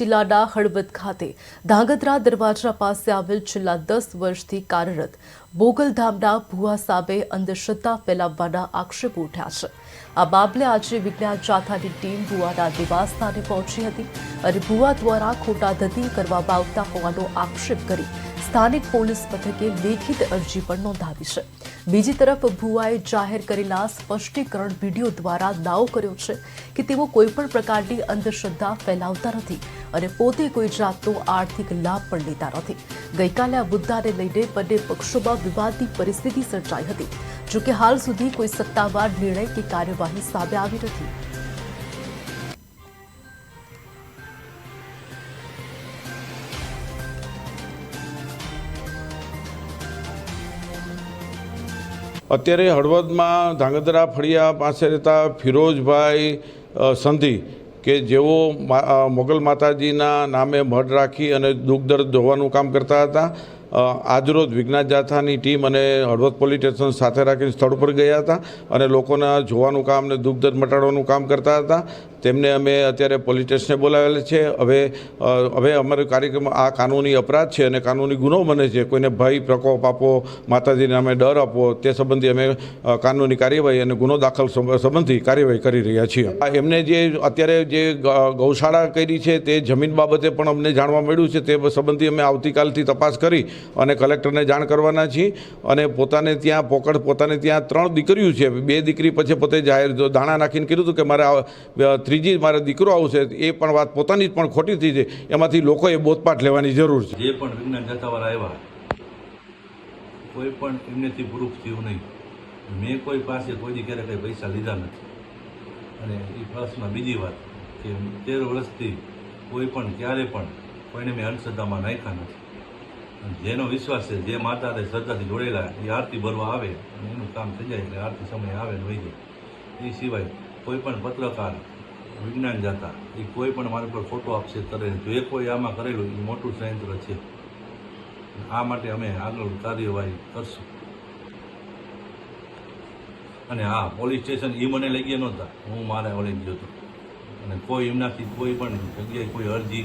જિલ્લાના હળવદ ખાતે ધાંગધ્રા દરવાજા પાસે આવેલ છેલ્લા દસ વર્ષથી કાર્યરત બોગલધામના ભુવા સામે અંધશ્રદ્ધા ફેલાવવાના આક્ષેપો ઉઠ્યા છે. આ મામલે આજે વિજ્ઞાન જાથાની ટીમ ભુવાના નિવાસસ્થાને પહોંચી હતી અને ભુવા દ્વારા ખોટા ધતી કરવામાં આવતા હોવાનો આક્ષેપ કરી સ્થાનિક પોલીસ મથકે લેખિત અરજી પણ નોંધાવી છે. બીજી તરફ ભુવાએ જાહેર કરેલા સ્પષ્ટીકરણ વીડિયો દ્વારા દાવો કર્યો છે કે તેઓ કોઈપણ પ્રકારની અંધશ્રદ્ધા ફેલાવતા નથી અને પોતે કોઈ જાતનો આર્થિક લાભ પણ લેતા નથી. ગઈકાલે આ મુદ્દાને લઈને બંને પક્ષોમાં વિવાદની પરિસ્થિતિ સર્જાઈ હતી. જોકે હાલ સુધી કોઈ સત્તાવાર નિર્ણય કે કાર્યવાહી સામે આવી નથી. અત્યારે હળવદમાં ધાંગધ્રા, ફળિયા પાસે રહેતા ફિરોજભાઈ સંધિ કે જેઓ મોગલ માતાજીના નામે મઢ રાખી અને દુઃખ દર્દ ધોવાનું કામ કરતા હતા. આજરોજ વિજ્ઞાન જાથાની ટીમ અને હળવદ પોલીસ સ્ટેશન સાથે રાખીને સ્થળ પર ગયા હતા અને લોકોના જોવાનું કામ અને દુઃખ દર્દ મટાડવાનું કામ કરતા હતા. તેમને અમે અત્યારે પોલીસ સ્ટેશને બોલાવેલા છે. હવે હવે અમારો કાર્યક્રમ આ કાનૂની અપરાધ છે અને કાનૂની ગુનો બને છે. કોઈને ભય, પ્રકોપ આપવો માતાજીને અમે ડર આપવો તે સંબંધી અમે કાનૂની કાર્યવાહી અને ગુનો દાખલ સંબંધી કાર્યવાહી કરી રહ્યા છીએ. એમને જે અત્યારે જે ગૌશાળા કરી છે તે જમીન બાબતે પણ અમને જાણવા મળ્યું છે. તે સંબંધી અમે આવતીકાલથી તપાસ કરી અને કલેક્ટરને જાણ કરવાના છીએ અને પોતાને ત્યાં પોકળ પોતાને ત્યાં ત્રણ દીકરીઓ છે. બે દીકરી પછી પોતે જાહેર દાણા નાખીને કીધું હતું કે મારે ત્રીજી મારે દીકરો આવશે, એ પણ વાત પોતાની જ પણ ખોટી થઈ છે. એમાંથી લોકોએ બોધપાઠ લેવાની જરૂર છે. જે પણ વિજ્ઞાન જથ્થાવાળા આવ્યા, કોઈ પણ એમનેથી પ્રૂફ થયું નહીં. મેં કોઈ પાસે કોઈની ક્યારે કંઈ પૈસા લીધા નથી. અને એ પ્લસમાં બીજી વાત કે તેર વર્ષથી કોઈ પણ, ક્યારે પણ કોઈને મેં અંધશ્રદ્ધામાં નાખ્યા નથી. જેનો વિશ્વાસ છે, જે માતા અને શ્રદ્ધાથી જોડેલા, એ આરતી ભરવા આવે અને એનું કામ થઈ જાય એટલે આરતી સમય આવે ને વહી જાય. એ સિવાય કોઈ પણ પત્રકાર, વિજ્ઞાન જાતા એ કોઈ પણ મારા પર ફોટો આપશે તરે જો કોઈ આમાં કરેલું એ મોટું સંયંત્ર છે. આ માટે અમે આગળ કાર્યવાહી કરશું. અને હા, પોલીસ સ્ટેશન એ મને લઈ ગયા નહોતા. હું મારા વળી ગયો હતો. અને કોઈ એમનાથી કોઈ પણ જગ્યાએ કોઈ અરજી